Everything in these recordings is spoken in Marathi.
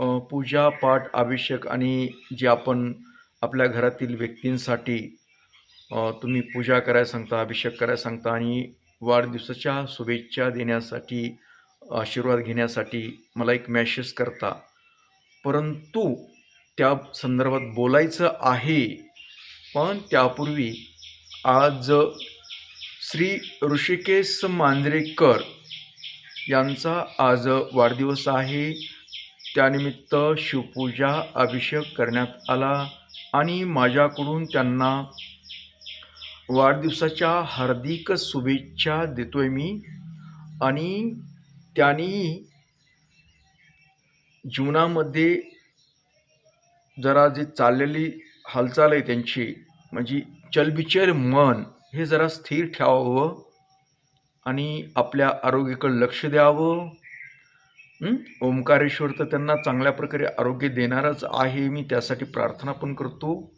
पूजा पाठ अभिषेक आणि जे आपण आपल्या घरातील व्यक्तींसाठी तुम्ही पूजा करायला सांगता अभिषेक करायला सांगता आणि वाढदिवसाच्या शुभेच्छा देण्यासाठी आशीर्वाद घेण्यासाठी मला एक मॅसेज करता. परंतु त्या संदर्भात बोलायचं आहे पण त्यापूर्वी आज श्री ऋषिकेश मांजरेकर यांचा आज वाढदिवस आहे. त्यानिमित्त शिवपूजा अभिषेक करण्यात आला आणि माझ्याकडून त्यांना वाढदिवसाच्या हार्दिक शुभेच्छा देतोय मी. आणि त्यांनी जीवनामध्ये जरा जे चाललेली हालचाल आहे त्यांची म्हणजे चलबिचल मन हे जरा स्थिर ठेवावं आणि आपल्या आरोग्याकडे लक्ष द्यावं. ओंकारेश्वर तर त्यांना चांगल्या प्रकारे आरोग्य देणारच आहे. मी त्यासाठी प्रार्थना पण करतो.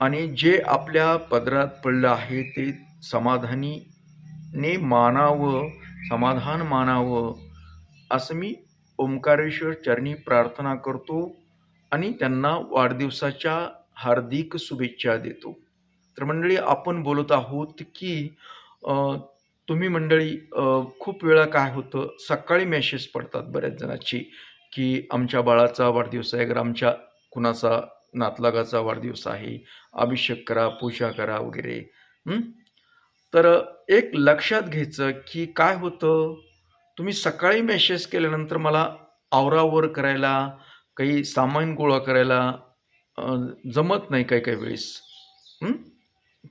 आणि जे आपल्या पदरात पडलं आहे ते समाधानीने मानावं समाधान मानावं असं मी ओंकारेश्वर चरणी प्रार्थना करतो आणि त्यांना वाढदिवसाच्या हार्दिक शुभेच्छा देतो. तर मंडळी आपण बोलत आहोत की तुम्ही मंडळी खूप वेळा काय होतं सकाळी मेसेज पडतात बऱ्याच जणांची की आमच्या बाळाचा वाढदिवस आहे अगर आमच्या कुणाचा नातलागाचा वाढदिवस आहे अभिषेक करा पूजा करा वगैरे तर एक लक्षात घ्यायचं की काय होतं तुम्ही सकाळी मेसेज केल्यानंतर मला आवरावर करायला काही सामान गोळा करायला जमत नाही काही काही वेळेस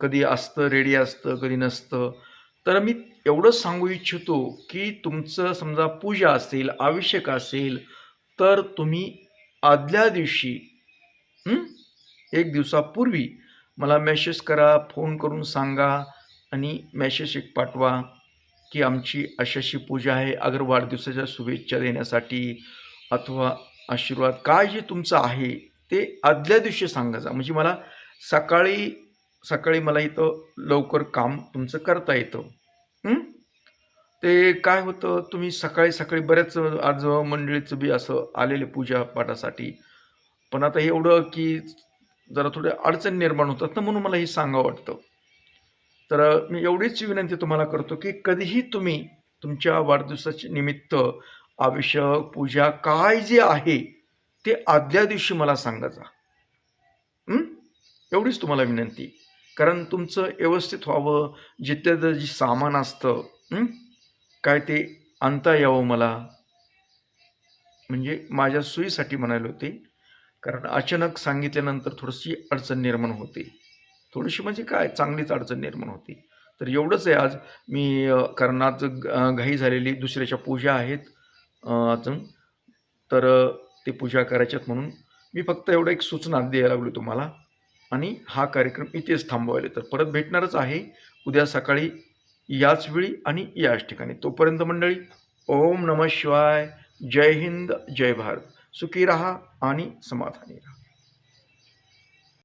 कधी असतं रेडी असतं कधी नसतं तर मी एवढंच सांगू इच्छितो की तुमचं समजा पूजा असेल आवश्यक असेल तर तुम्ही आदल्या दिवशी एक दिवसापूर्वी मला मेसेज करा फोन करून सांगा आणि मेसेज एक पाठवा की आमची अशी अशी पूजा आहे अगर वाढदिवसाच्या शुभेच्छा देण्यासाठी अथवा आशीर्वाद काय जे तुमचं आहे ते आदल्या दिवशी सांगायचा म्हणजे मला सकाळी सकाळी मला इथं लवकर काम तुमचं करता येतं. ते काय होतं तुम्ही सकाळी सकाळी बऱ्याच आज मंडळीचं बी असं आलेले पूजा पाठासाठी. पण आता हे एवढं की जरा थोडे अडचण निर्माण होतात ना म्हणून मला हे सांगावं वाटतं. तर मी एवढीच विनंती तुम्हाला करतो की कधीही तुम्ही तुमच्या वाढदिवसाच्या निमित्त आवश्यक पूजा काय जे आहे ते आदल्या दिवशी मला सांगायचा जा. एवढीच तुम्हाला विनंती. कारण तुमचं व्यवस्थित व्हावं जिथे जे सामान असतं काय ते आणता यावं मला? म्हणजे माझ्या सोयीसाठी म्हणायला होते. कारण अचानक सांगितल्यानंतर थोडीशी अडचण निर्माण होते. थोडीशी म्हणजे काय? चांगलीच अडचण निर्माण होती. तर एवढंच आहे आज. मी कारण आज घाई झालेली दुसऱ्याच्या पूजा आहेत. अजून. तर ते पूजा करायच्यात म्हणून. मी फक्त एवढं एक सूचना द्यायला लागलो तुम्हाला. आणि हा कार्यक्रम इथेच थांबवायला तर परत भेटणारच आहे. उद्या सकाळी याच वेळी आणि याच ठिकाणी. तोपर्यंत मंडळी ओम नम शिवाय. जय हिंद जय भारत. सुखी रहा आणि समाधानी रहा.